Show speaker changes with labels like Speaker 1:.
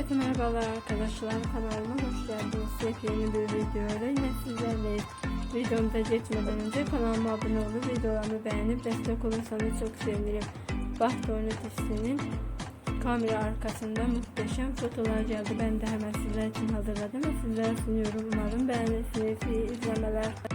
Speaker 1: Herkese merhabalar arkadaşlar kanalıma hoş geldiniz. Yepyeni bir videoyla yine sizlerleyiz. Videomuza geçmeden önce kanalıma abone olup videolarımı beğenip destek olursanız çok sevinirim. Baht dizisinin kamera arkasında muhteşem fotolar geldi. Ben de hemen sizler için hazırladım ve sizlere sunuyorum. Umarım beğenirsiniz. İyi izlemeler.